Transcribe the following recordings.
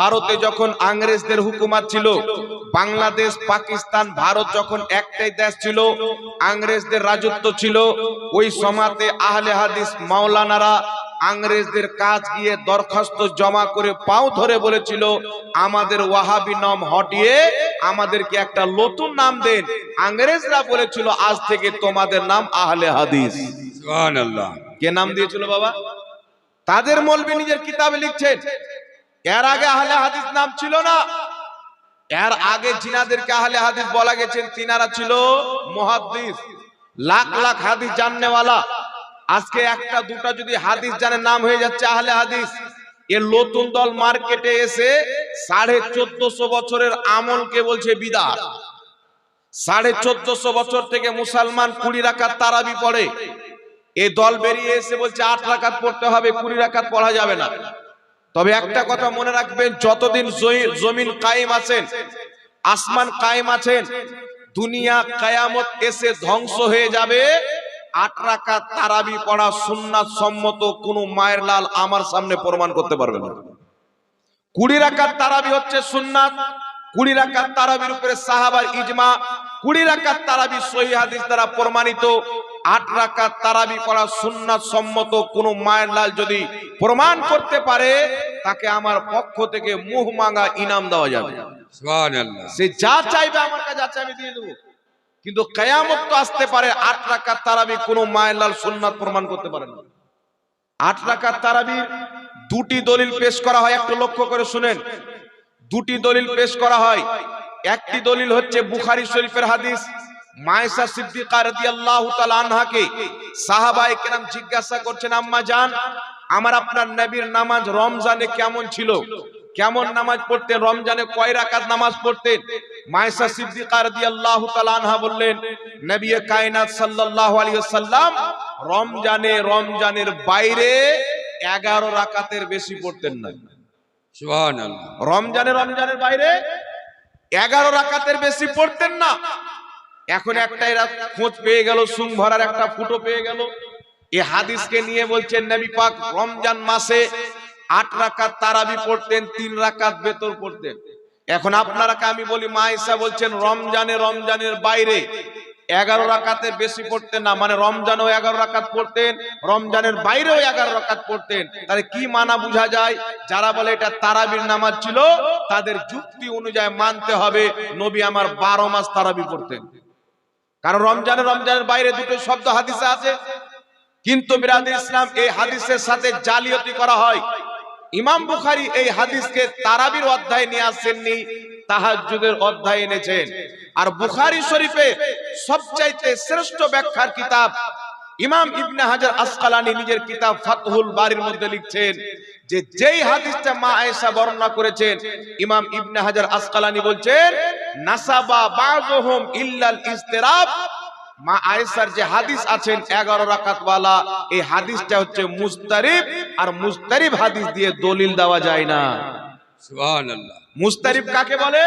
ভারতে যখন আংরেজদের হুকুমাত ছিল বাংলাদেশ পাকিস্তান ভারত যখন একটাই দেশ ছিল আংরেজদের রাজত্ব ছিল ওই সমাতে আহলে হাদিস মাওলানারা আংরেজদের কাজ গিয়ে দরখাস্ত জমা করে পাও ধরে বলেছিল আমাদের ওয়াহাবি নাম হটিয়ে আমাদেরকে একটা নতুন নাম দেন। আংরেজরা বলেছিল আজ থেকে তোমাদের নাম আহলে হাদিস। সুবহানাল্লাহ। কে নাম দিয়েছিল বাবা? তাদের মলবি নিজের কিতাবে লিখছেন। এর আগে আহলে হাদিস নাম ছিল না। এর আগে জিনাদেরকে আহলে হাদিস বলা গেছেন তিনারা ছিল মুহাদ্দিস। লাখ লাখ হাদিস জাননেওয়ালা। আজকে একটা, দুটা যদি হাদিস জানে নাম হয়ে যাচ্ছে আহলে হাদিস এর নতুন দল মার্কেটে এসে সাড়ে চোদ্দশো বছরের আমলকে বলছে বিদাত। সাড়ে চোদ্দশো বছর থেকে মুসলমান কুড়ি রাখার তারাবি পড়ে। এ দল বেরিয়ে এসে বলছে, আট রাকাত পড়তে হবে, কুড়ি রাকাত পড়া যাবে না। তবে একটা কথা মনে রাখবেন, যতদিন জমিন কায়েম আছেন, আসমান কায়েম আছেন, দুনিয়া কায়ামত এসে ধ্বংস হয়ে যাবে। আট রাকাত তারাবি পড়া সুন্নাত সম্মত কোন মায়ের লাল আমার সামনে প্রমাণ করতে পারবে না। কুড়ি রাকাত তারাবি হচ্ছে সুন্নাত, কুড়ি রাকাত তারাবির উপরে সাহাবার ইজমা, কুড়ি রাকাত তারাবি সহি হাদিস দ্বারা প্রমাণিত। আট রাকাত তারাবি পড়া সুন্নাত সম্মত কোন মায়ের লাল যদি প্রমাণ করতে পারে তাকে আমার পক্ষ থেকে মুহ মাঙ্গা ইনাম দেওয়া যাবে। সে যা চাইবে আমার কাছে আছে আমি দিয়ে দেবো। কিন্তু কেয়ামত তো আসতে পারে আট রাকাত তারাবি কোন মায়ের লাল সুন্নাত প্রমাণ করতে পারে না। আট রাকাত তারাবির দুটি দলিল পেশ করা হয় একটু লক্ষ্য করে শুনেন। দুটি দলিল পেশ করা হয়। একটি দলিল হচ্ছে বুখারি শরীফের হাদিস মায়েশা সিদ্দিকা রাদিয়াল্লাহু তাআলা আনহাকে সাহাবায়ে কেরাম জিজ্ঞাসা করছেন আম্মা জান আমার আপনার নবীর নামাজ রমজানে কেমন ছিল? কেমন নামাজ পড়তেন? রমজানে কয় রাকাত নামাজ পড়তেন? মায়েশা সিদ্দিকা রাদিয়াল্লাহু তাআলা আনহা বললেন নবী কায়নাত সাল্লাল্লাহু আলাইহি ওয়াসাল্লাম রমজানে রমজানের বাইরে 11 রাকাতের বেশি পড়তেন না। সুবহানাল্লাহ। রমজানে রমজানের বাইরে এগারো রাকাতের বেশি পড়তেন না। এখন একটা এরা খোঁজ পেয়ে গেল, সুং ভরার একটা ফুটো পেয়ে গেল। এই হাদিসকে নিয়ে বলছেন, নবী পাক রমজান মাসে আট রাকাত তারাবি পড়তেন, তিন রাকাত বেতর পড়তেন। এখন আপনারাকে আমি বলি, মা বলছেন, রমজানে রমজানের বাইরে এগারো রাকাতে বেশি পড়তেন না। মানে রমজানও এগারো রাকাত পড়তেন, রমজানের বাইরেও এগারো রাকাত পড়তেন। তাহলে কি মানা বোঝা যায়? যারা বলে এটা তারাবির নামাজ ছিল, তাদের যুক্তি অনুযায়ী মানতে হবে, নবী আমার বারো মাস তারাবি পড়তেন। কারণ রমজানে রমজানের বাইরে দুটো শব্দ হাদিসে আছে। কিন্তু বিরাদি ইসলাম এই হাদিসের সাথে জালিয়াতি করা হয়। ইমাম বুখারী এই হাদিসকে তারাবির অধ্যায় নিয়ে আসেননি তাহাজ্জুদের অধ্যায় এনেছেন। আর বুখারী শরীফে সবচাইতে শ্রেষ্ঠ ব্যাখ্যার কিতাব ইমাম ইবনে হাজার আসকালানি নিজের কিতাব ফাতহুল বারির মধ্যে লিখছেন যে যেই হাদিসটা মা আয়েশা বর্ণনা করেছেন ইমাম ইবনে হাজার আসকালানি বলছেন নাসাবা বাযুহুম ইল্লাল ইস্তিরাব মা আয়েশার যে হাদিস আছেন এগারো রাকাতওয়ালা এই হাদিসটা হচ্ছে মুস্তারিব আর মুস্তারিব হাদিস দিয়ে দলিল দেওয়া যায় না। সুবহানাল্লাহ। মুস্তারিব কাকে বলে?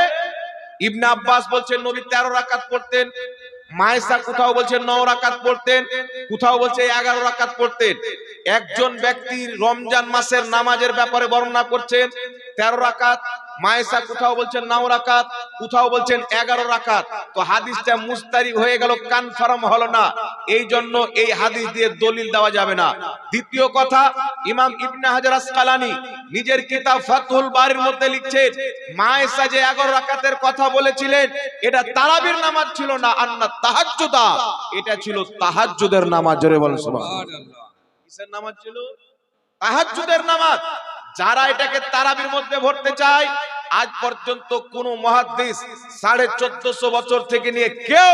ইবনে আব্বাস বলছেন নবী তেরো রাকাত পড়তেন। মায়েশা কোথাও বলছে ন রাকাত পড়তেন, কোথাও বলছে এগারো রাকাত পড়তেন। একজন ব্যক্তি রমজান মাসের নামাজের ব্যাপারে বর্ণনা করছেন, তেরো রাকাত মায়েশা কোথাও বলছেন নাও রাকাত, কোথাও বলছেন এগারো রাকাত। তো হাদিসটা মুস্তারিব হয়ে গেল কনফার্ম হলো না। এই জন্য এই হাদিস দিয়ে দলিল দেওয়া যাবে না। দ্বিতীয় কথা, ইমাম ইবনে হাজার আসকালানি নিজের কিতাব ফাতহুল বারির মধ্যে লিখছেন মায়েশা যে এগারো রাকাতের কথা বলেছিলেন, এটা তারাবির নামাজ ছিল না, আন্না তাহাজ্জুদা। এটা ছিল তাহাজ্জুদের নামাজ, জোরে বলেন সুবহানাল্লাহ। নামাজ ছিল? তাহাজ্জুদের নামাজ। যারা এটাকে তারাবির মধ্যে ভরতে চায়, আজ পর্যন্ত কোন মহাদিস সাড়ে চোদ্দশো বছর থেকে নিয়ে কেউ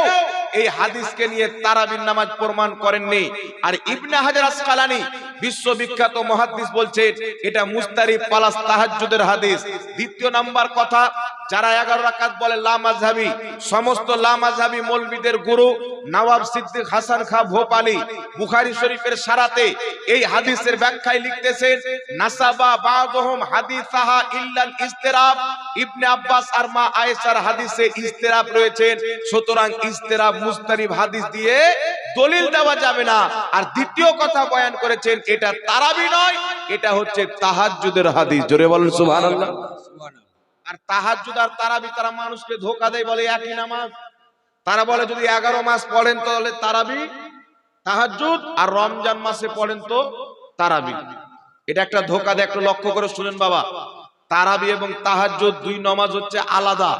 এই হাদিসকে নিয়ে তারাবির নামাজ প্রমাণ করেননি। আর ইবনে হাজার আসকালানি বিশ্ববিখ্যাত মহাদিস বলছেন এটা মুস্তারি পালাস তাহাজুদের হাদিস। দ্বিতীয় নাম্বার কথা যারা এগারো রাকাত বলে লামাজহাবি সমস্ত লামাজহাবি মৌলবীদের গুরু নওয়াব সিদ্দিক হাসান খা ভোপালি বুখারী শরীফের সারাতে এই হাদিসের ব্যাখ্যায় লিখতেছেন, নাসাবা বাদহুম হাদিসাহা ইল্লাল ইস্তিরাব ইবনে আব্বাস আর মা আয়েশার হাদিসে ইস্তিরাব রয়েছেন সুতরাং ইস্তিরাব মুস্তারিব হাদিস দিয়ে দলিল দেওয়া যাবে না। আর দ্বিতীয় কথা বয়ান করেছেন, এটা তারাবি নয়, এটা হচ্ছে তাহাজ্জুদের হাদিস। জোরে বলেন সুবহানাল্লাহ। সুবহানাল্লাহ। আর তাহাজ্জুদ আর তারাবি তারা মানুষকে ধোকা দেয় বলে একই নামাজ। তারা বলে যদি এগারো মাস পড়েন তাহলে তারাবি তাহাজ্জুদ আর রমজান মাসে পড়েন তো তারাবি। এটা একটা ধোকা দেয় একটু লক্ষ্য করে শুনেন বাবা। তারাবি এবং তাহাজ্জুদ দুই নমাজ হচ্ছে আলাদা।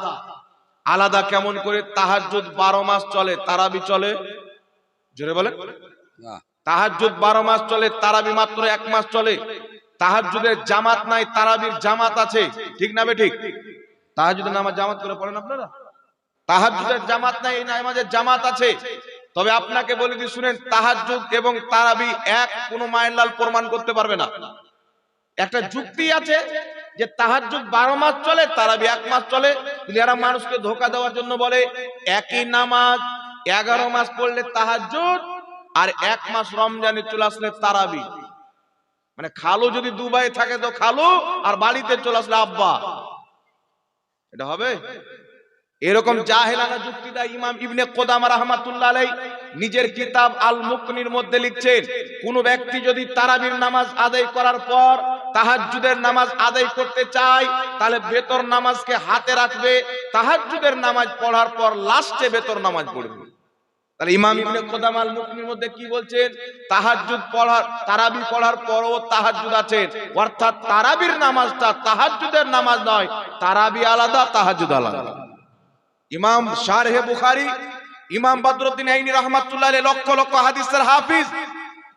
আলাদা কেমন করে? তাহাজ্জুদ বারো মাস চলে তারাবি চলে। জোরে বলেন। না। তাহাজ্জুদ বারো মাস চলে তারাবি মাত্র এক মাস চলে। তাহাজ্জুদের জামাত নাই তারাবির জামাত আছে। ঠিক না ঠিক? তাহাজ্জুদের নামাজ জামাত করে পড়েন আপনারা? তাহাজ্জুদের জামাত নাই এই নামাজের জামাত আছে। তবে আপনাকে বলে দিই শুনেন তাহাজ্জুদ এবং তারাবি এক কোনো মায়ের লাল প্রমাণ করতে পারবে না। একটা যুক্তি আছে যে তাহাজ্জুদ বারো মাস চলে তারাবি এক মাস চলে। এরা মানুষকে ধোকা দেওয়ার জন্য বলে একই নামাজ এগারো মাস পড়লে তাহাজ্জুদ আর এক মাস রমজানে চলে আসলে তারাবি। মানে খালু যদি দুবাই থাকে তো খালু আর বাড়িতে চলে আসলে আব্বা। এটা হবে? এরকম জাহেলানা যুক্তিটা ইমাম ইবনে কোদাম রাহমাতুল্লাহ আলাই নিজের কিতাব আল মুকনির মধ্যে লিখছেন কোন ব্যক্তি যদি তারাবির নামাজ আদায় করার পর তাহাজ্জুদের নামাজ আদায় করতে চায় তাহলে বেতর নামাজকে হাতে রাখবে তাহাজ্জুদের নামাজ পড়ার পর লাস্টে বেতর নামাজ পড়বে। তাহলে ইমাম ইবনে কোদাম আল মুকনির মধ্যে কি বলছেন? তাহাজ্জুদ পড়ার তারাবি পড়ার পরও তাহাজ্জুদ আছে। অর্থাৎ তারাবির নামাজটা তাহাজ্জুদের নামাজ নয় তারাবি আলাদা তাহাজ্জুদ আলাদা। ইমাম শারহে বুখারী ইমাম বদরুদ্দিন আইনি রহমাতুল্লাহ লক্ষ লক্ষ হাদিসের হাফিজ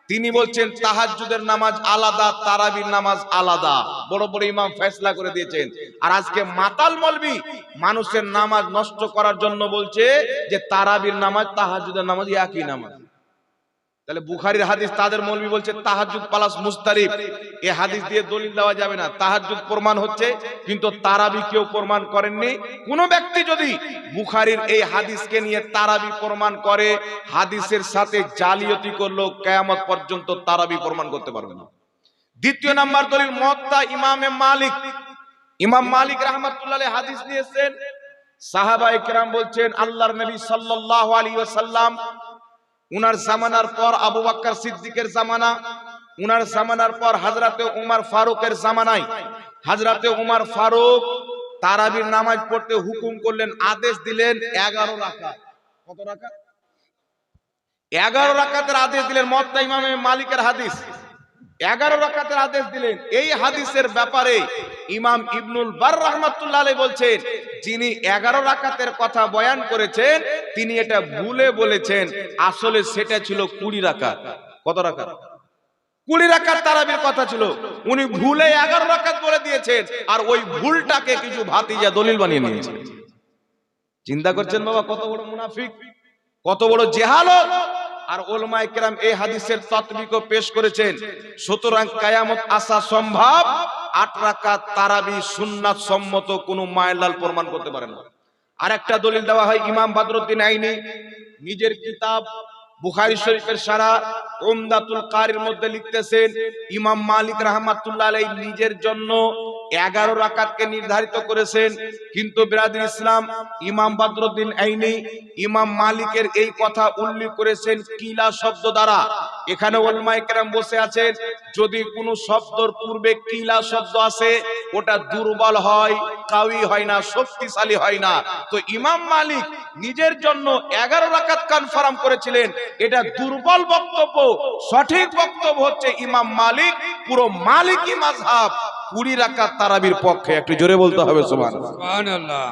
তিনি বলছেন তাহাজুদের নামাজ আলাদা, তারাবির নামাজ আলাদা। বড় বড় ইমাম ফেসলা করে দিয়েছেন। আর আজকে মাতাল মলবি, মানুষের নামাজ নষ্ট করার জন্য বলছে যে, তারাবির নামাজ তাহাজুদের নামাজ একই নামাজ। তাহলে বুখারীর হাদিস তাদের মৌলবি বলছে, তাহাজ্জুদ প্লাস মুস্তারিফ এই হাদিস দিয়ে দলিল দেওয়া যাবে না। তাহাজ্জুদ প্রমাণ হচ্ছে, কিন্তু তারাবি কেউ প্রমাণ করেননি। কোন ব্যক্তি যদি বুখারীর এই হাদিসকে নিয়ে তারাবি প্রমাণ করে, হাদিসের সাথে জালিয়াতি করল কিয়ামত পর্যন্ত তারাবি প্রমাণ করতে পারবে না। দ্বিতীয় নাম্বার দলিল, মুয়াত্তা ইমামে মালিক। ইমাম মালিক রাহমাতুল্লাহ হাদিস নিয়েছেন সাহাবায়ে কেরাম বলছেন, আল্লাহর নবী সাল্লাল্লাহু আলাইহি ওয়াসাল্লাম উনার জামানার পর আবু বাক্কার সিদ্দিকের জামানা, উনার জামানার পর হাজরাতে উমার ফারুকের জামানায়। হাজরাতে উমার ফারুক তারাবির নামাজ পড়তে হুকুম করলেন, আদেশ দিলেন এগারো কত রাকাত? এগারো রাকাতের আদেশ দিলেন মত্তা ইমামে মালিকের হাদিস। এগারো রাকাতের আদেশ দিলেন। এই হাদিসের ব্যাপারে ইমাম ইবনুল বার রহমাতুল্লাহ বলছেন, যিনি এগারো রাকাতের কথা বয়ান করেছেন তিনি এটা ভুলে বলেছেন, আসলে সেটা ছিল কুড়ি রাকাত। কত রাকাত? কুড়ি রাকাত তারাবির কথা ছিল। উনি ভুলে এগারো রাকাত বলে দিয়েছেন, আর ওই ভুলটাকে কিছু ভাতিজা দলিল বানিয়ে নিয়েছেন চিন্তা করছেন বাবা, কত বড় মুনাফিক, কত বড় জেহালত। আর কেরাম এই হাদিসের তৎবিকও পেশ করেছেন, সুতরাং কায়ামত আসা সম্ভব, আট রাকাত তারাবি সুন্নাত সম্মত কোনো মায়েলাল প্রমাণ করতে পারে না। আর একটা দলিল দেওয়া হয় ইমাম বদরুদ্দিন আইনি। নিজের কিতাব বুখারী শরীফের সারা উমদাতুল কারির মধ্যে লিখতেছেন, ইমাম মালিক রাহমাতুল্লাহ আলাইহি নিজের জন্য এগারো রাকাতকে নির্ধারিত করেছেন। কিন্তু বিরাদির ইসলাম, ইমাম বদরুদ্দিন আইনি, ইমাম মালিকের এই কথা উল্লেখ করেছেন কিলা শব্দ দ্বারা। এখানে ওলমায়ে কেরাম বসে আছেন। যদি কোনো শব্দর পূর্বে কিলা শব্দ আছে ওটা দুর্বল হয়, কাউই হয় না, শক্তিশালী হয় না। তো ইমাম মালিক নিজের জন্য এগারো রাকাত কনফার্ম করেছিলেন। এটা দুর্বল বক্তব্য, সঠিক বক্তব্য হচ্ছে ইমাম মালিক, পুরো মালিকি মাযহাব কুড়ি রাকাত তারাবির পক্ষে। একটু জোরে বলতে হবে সুবহানাল্লাহ।